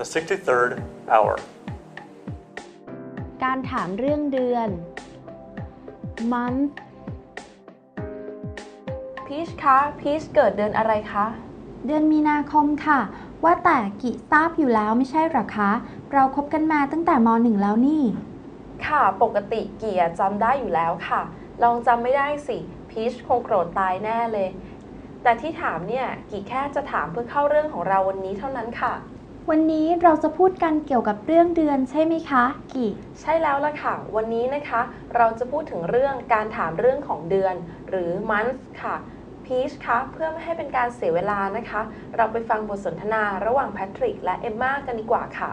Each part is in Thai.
The 63rd hour. การถามเรื่องเดือน month พีชคะพีชเกิดเดือนอะไรคะ เดือนมีนาคมค่ะ ว่าแต่กิทราบอยู่แล้วไม่ใช่หรอคะ เราคบกันมาตั้งแต่มหนึ่งแล้วนี่ ค่ะ ปกติเกียร์จำได้อยู่แล้วค่ะ ลองจำไม่ได้สิ พีชคงโกรธตายแน่เลย แต่ที่ถามเนี่ย กี่แค่จะถามเพื่อเข้าเรื่องของเราวันนี้เท่านั้นค่ะ วันนี้เราจะพูดกันเกี่ยวกับเรื่องเดือนใช่ไหมคะกิใช่แล้วล่ะค่ะ วันนี้นะคะ เราจะพูดถึงเรื่องการถามเรื่องของเดือน หรือ month ค่ะพีชคะเพื่อไม่ให้เป็นการเสียเวลานะคะ เราไปฟังบทสนทนาระหว่างแพทริกและเอมมากันดีกว่าค่ะ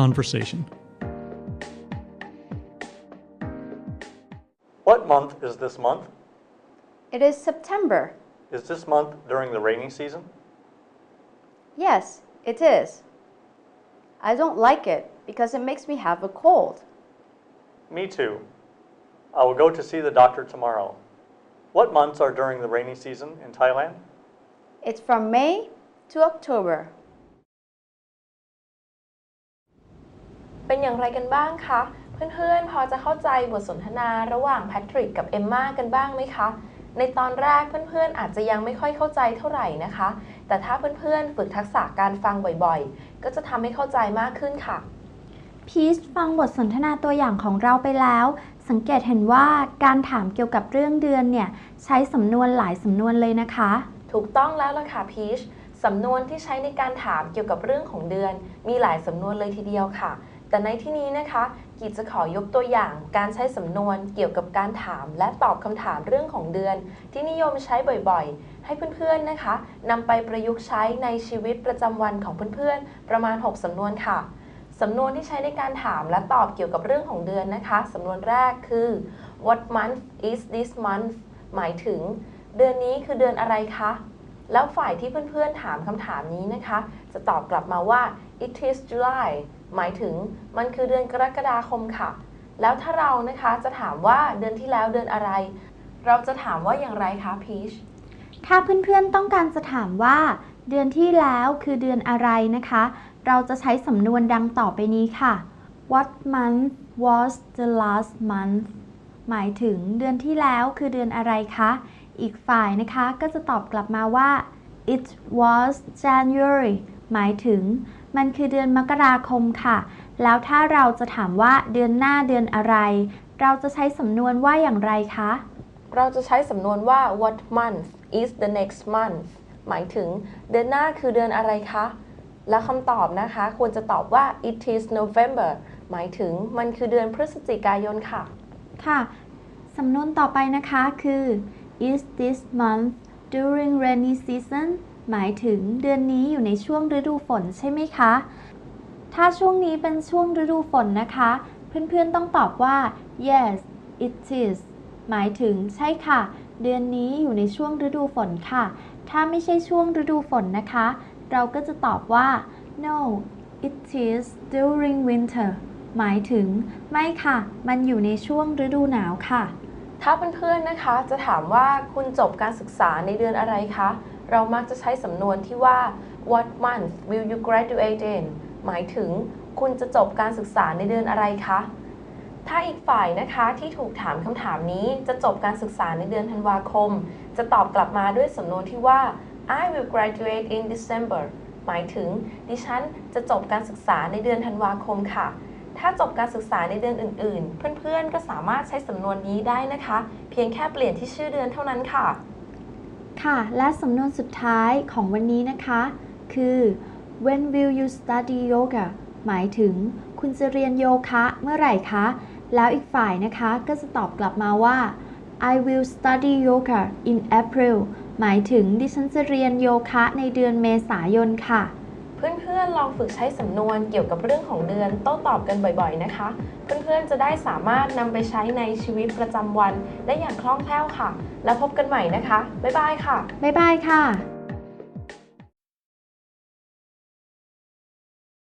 Conversation. What month is this month? It is September. Is this month during the rainy season? Yes, it is. I don't like it because it makes me have a cold. Me too. I will go to see the doctor tomorrow. What months are during the rainy season in Thailand? It's from May to October. เป็นอย่างไรกันบ้างคะ เพื่อนๆ พอจะเข้าใจบทสนทนาระหว่างแพทริกกับเอมมากันบ้างไหมคะ ในตอนแรกเพื่อนๆ อาจจะยังไม่ค่อยเข้าใจเท่าไหร่นะคะ แต่ถ้าเพื่อนๆ ฝึกทักษะการฟังบ่อยๆ ก็จะทำให้เข้าใจมากขึ้นค่ะ พีชฟังบทสนทนาตัวอย่างของเราไปแล้ว สังเกตเห็นว่าการถามเกี่ยวกับเรื่องเดือนเนี่ยใช้สำนวนหลายสำนวนเลยนะคะ ถูกต้องแล้วล่ะค่ะพีชสำนวนที่ใช้ในการถามเกี่ยวกับเรื่องของเดือน มีหลายสำนวนเลยทีเดียวค่ะ แต่ในที่นี้นะคะ กีจะขอยกตัวอย่างการใช้สำนวนเกี่ยวกับการถาม และตอบคำถามเรื่องของเดือน ที่นิยมใช้บ่อยๆ ให้เพื่อนๆนะคะนำไปประยุกต์ใช้ในชีวิตประจำวันของเพื่อนๆ ประมาณ 6 สำนวนค่ะสำนวนที่ใช้ในการถามและตอบเกี่ยวกับเรื่องของเดือนนะคะสำนวนแรกคือ what month is this month หมายถึง เดือนนี้คือเดือนอะไรคะแล้วฝ่ายที่เพื่อนๆถามคำถามนี้นะคะ จะตอบกลับมาว่า it is July หมายถึงมันคือเดือนกรกฎาคมค่ะ แล้วถ้าเรานะคะจะถามว่าเดือนที่แล้วเดือนอะไร เราจะถามว่าอย่างไรคะพีชถ้าเพื่อนๆต้องการจะถามว่า เดือนที่แล้วคือเดือนอะไรนะคะ เราจะใช้สำนวนดังต่อไปนี้ค่ะ What month was the last month หมายถึงเดือนที่แล้วคือเดือนอะไรคะ อีกฝ่ายนะคะก็จะตอบกลับมาว่า it was January หมายถึง มันคือเดือนมกราคมค่ะ แล้วถ้าเราจะถามว่าเดือนหน้าเดือนอะไร เราจะใช้สำนวนว่าอย่างไรคะ เราจะใช้สำนวนว่า what month is the next month หมายถึงเดือนหน้าคือเดือนอะไรคะ และคำตอบนะคะ ควรจะตอบว่า it is November หมายถึงมันคือเดือนพฤศจิกายนค่ะ ค่ะสำนวนต่อไปนะคะคือ is this month during rainy season หมายถึงเดือนนี้อยู่ในช่วงฤดูฝนใช่ไหมคะ ถ้าช่วงนี้เป็นช่วงฤดูฝนนะคะ เพื่อนๆต้องตอบว่า yes it is หมายถึงใช่ค่ะ เดือนนี้อยู่ในช่วงฤดูฝนค่ะ ถ้าไม่ใช่ช่วงฤดูฝนนะคะ เราก็จะตอบว่า no it is during winter หมายถึง ไม่ค่ะ มันอยู่ในช่วงฤดูหนาวค่ะ ถ้าเพื่อนๆนะคะจะถามว่าคุณจบการศึกษาในเดือนอะไรคะ เรามักจะใช้สำนวนที่ว่า what month will you graduate in หมายถึงคุณจะจบการศึกษาในเดือนอะไรคะ ถ้าอีกฝ่ายนะคะที่ถูกถามคำถามนี้จะจบการศึกษาในเดือนธันวาคม จะตอบกลับมาด้วยสำนวนที่ว่า I will graduate in December หมายถึง ดิฉันจะจบการศึกษาในเดือนธันวาคมค่ะ ถ้าจบการศึกษาในเดือนอื่น ๆ เพื่อนๆ ก็สามารถใช้สำนวนนี้ได้นะคะ เพียงแค่เปลี่ยนที่ชื่อเดือนเท่านั้นค่ะ ค่ะ และสำนวนสุดท้ายของวันนี้นะคะ คือ when will you study yoga หมายถึงคุณจะเรียนโยคะเมื่อไหร่คะ แล้วอีกฝ่ายนะคะก็จะตอบกลับมาว่า I will study yoga in April หมายถึงดิฉันจะเรียนโยคะในเดือนเมษายนค่ะ เพื่อนๆลองฝึกใช้สำนวนเกี่ยวกับเรื่องของเดือนโต้ตอบกันบ่อยๆนะคะ เพื่อนๆจะได้สามารถนำไปใช้ในชีวิตประจำวันได้อย่างคล่องแคล่วค่ะ แล้วพบกันใหม่นะคะ บ๊ายบายค่ะ บ๊ายบายค่ะ